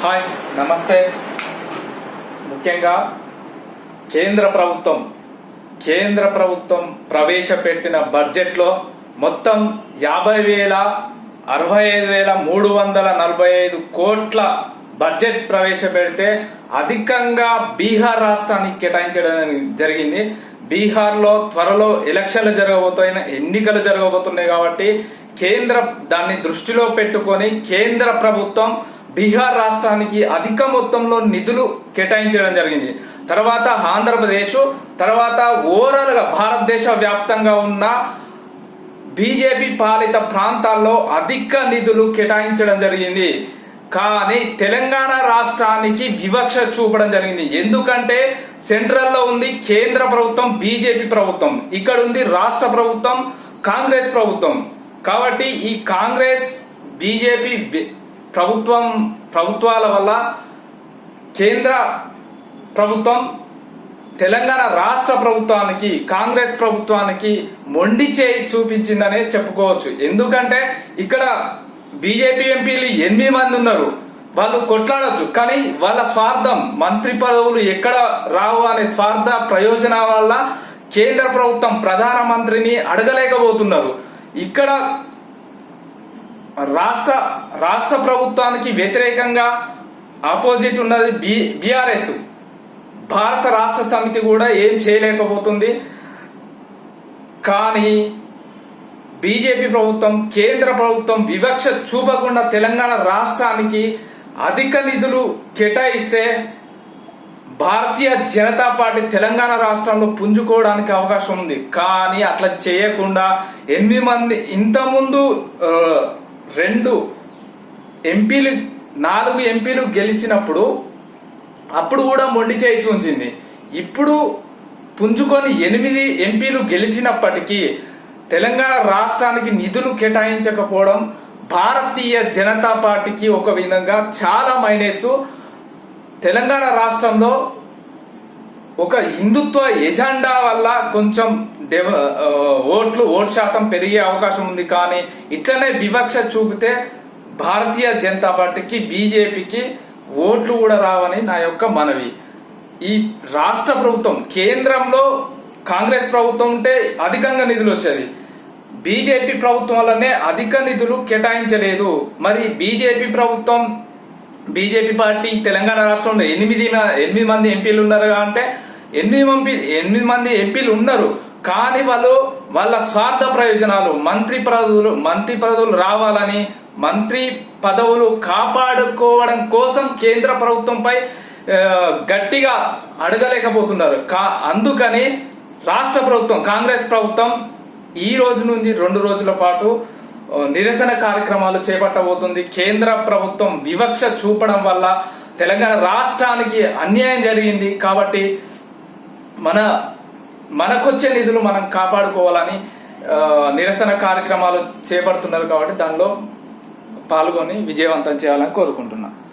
Hi నమస్తే. ముఖ్యంగా కేంద్ర ప్రభుత్వం కేంద్ర ప్రభుత్వం ప్రవేశపెట్టిన బడ్జెట్లో మొత్తం యాభై వేల అరవై ఐదు వేల మూడు వందల నలభై ఐదు కోట్ల బడ్జెట్ ప్రవేశపెడితే అధికంగా బీహార్ రాష్ట్రానికి కేటాయించడం జరిగింది. బీహార్లో త్వరలో ఎలక్షన్లు జరగబోతున్న ఎన్నికలు జరగబోతున్నాయి కాబట్టి కేంద్ర దాన్ని దృష్టిలో పెట్టుకొని కేంద్ర ప్రభుత్వం బీహార్ రాష్ట్రానికి అధిక మొత్తంలో నిధులు కేటాయించడం జరిగింది. తర్వాత ఆంధ్రప్రదేశ్ తర్వాత ఓవరాల్గా భారతదేశ వ్యాప్తంగా ఉన్న బీజేపీ పాలిత ప్రాంతాల్లో అధిక నిధులు కేటాయించడం జరిగింది. కానీ తెలంగాణ రాష్ట్రానికి వివక్ష చూపడం జరిగింది. ఎందుకంటే సెంట్రల్లో ఉంది కేంద్ర ప్రభుత్వం బీజేపీ ప్రభుత్వం. ఇక్కడ ఉంది రాష్ట్ర ప్రభుత్వం కాంగ్రెస్ ప్రభుత్వం. కాబట్టి ఈ కాంగ్రెస్ బీజేపీ ప్రభుత్వం ప్రభుత్వాల వల్ల కేంద్ర ప్రభుత్వం తెలంగాణ రాష్ట్ర ప్రభుత్వానికి కాంగ్రెస్ ప్రభుత్వానికి మొండి చేయి చూపించిందనే చెప్పుకోవచ్చు. ఎందుకంటే ఇక్కడ బీజేపీ ఎంపీలు ఎనిమిది మంది ఉన్నారు. వాళ్ళు కొట్లాడచ్చు. కానీ వాళ్ళ స్వార్థం మంత్రి పదవులు ఎక్కడ రావు అనే స్వార్థ ప్రయోజనాల వల్ల కేంద్ర ప్రభుత్వం ప్రధాన మంత్రిని అడగలేకపోతున్నారు. ఇక్కడ రాష్ట్ర రాష్ట్ర ప్రభుత్వానికి వ్యతిరేకంగా ఆపోజిట్ ఉన్నది బి బీఆర్ఎస్. భారత రాష్ట్ర సమితి కూడా ఏం చేయలేకపోతుంది. కానీ బీజేపీ ప్రభుత్వం కేంద్ర ప్రభుత్వం వివక్ష చూపకుండా తెలంగాణ రాష్ట్రానికి అధిక నిధులు కేటాయిస్తే భారతీయ జనతా పార్టీ తెలంగాణ రాష్ట్రంలో పుంజుకోవడానికి అవకాశం ఉంది. కానీ అట్లా చేయకుండా ఎనిమిది మంది ఇంతకుముందు రెండు ఎంపీలు నాలుగు ఎంపీలు గెలిచినప్పుడు అప్పుడు కూడా మొండి చేయి చూంచింది. ఇప్పుడు పుంజుకొని ఎనిమిది ఎంపీలు గెలిచినప్పటికీ తెలంగాణ రాష్ట్రానికి నిధులు కేటాయించకపోవడం భారతీయ జనతా పార్టీకి ఒక విధంగా చాలా మైనస్ తెలంగాణ రాష్ట్రంలో ఒక హిందుత్వ ఎజెండా వల్ల కొంచెం డెవ- ఓట్లు ఓట్ శాతం పెరిగే అవకాశం ఉంది. కానీ ఇట్లనే వివక్ష చూపితే భారతీయ జనతా పార్టీకి బీజేపీకి ఓట్లు కూడా రావని నా యొక్క మనవి. ఈ రాష్ట్ర ప్రభుత్వం కేంద్రంలో కాంగ్రెస్ ప్రభుత్వం ఉంటే అధికంగా నిధులు వచ్చేది బీజేపీ ప్రభుత్వం వల్లనే అధిక నిధులు కేటాయించలేదు. మరి బీజేపీ ప్రభుత్వం బీజేపీ పార్టీ తెలంగాణ రాష్ట్రంలో ఎనిమిది ఎనిమిది మంది ఎంపీలు ఉన్నారు అంటే ఎనిమిది మంది ఎనిమిది మంది ఎంపీలు ఉన్నారు. కానీ వాళ్ళు వాళ్ళ స్వార్థ ప్రయోజనాలు మంత్రి పదవులు మంత్రి పదవులు రావాలని మంత్రి పదవులు కాపాడుకోవడం కోసం కేంద్ర ప్రభుత్వంపై గట్టిగా అడగలేకపోతున్నారు. కా అందుకని రాష్ట్ర ప్రభుత్వం కాంగ్రెస్ ప్రభుత్వం ఈ రోజు నుంచి రెండు రోజుల పాటు నిరసన కార్యక్రమాలు చేపట్టబోతుంది. కేంద్ర ప్రభుత్వం వివక్ష చూపడం వల్ల తెలంగాణ రాష్ట్రానికి అన్యాయం జరిగింది. కాబట్టి మన మనకొచ్చే నిధులు మనం కాపాడుకోవాలని నిరసన కార్యక్రమాలు చేపడుతున్నారు. కాబట్టి దానిలో పాల్గొని విజయవంతం చేయాలని కోరుకుంటున్నాను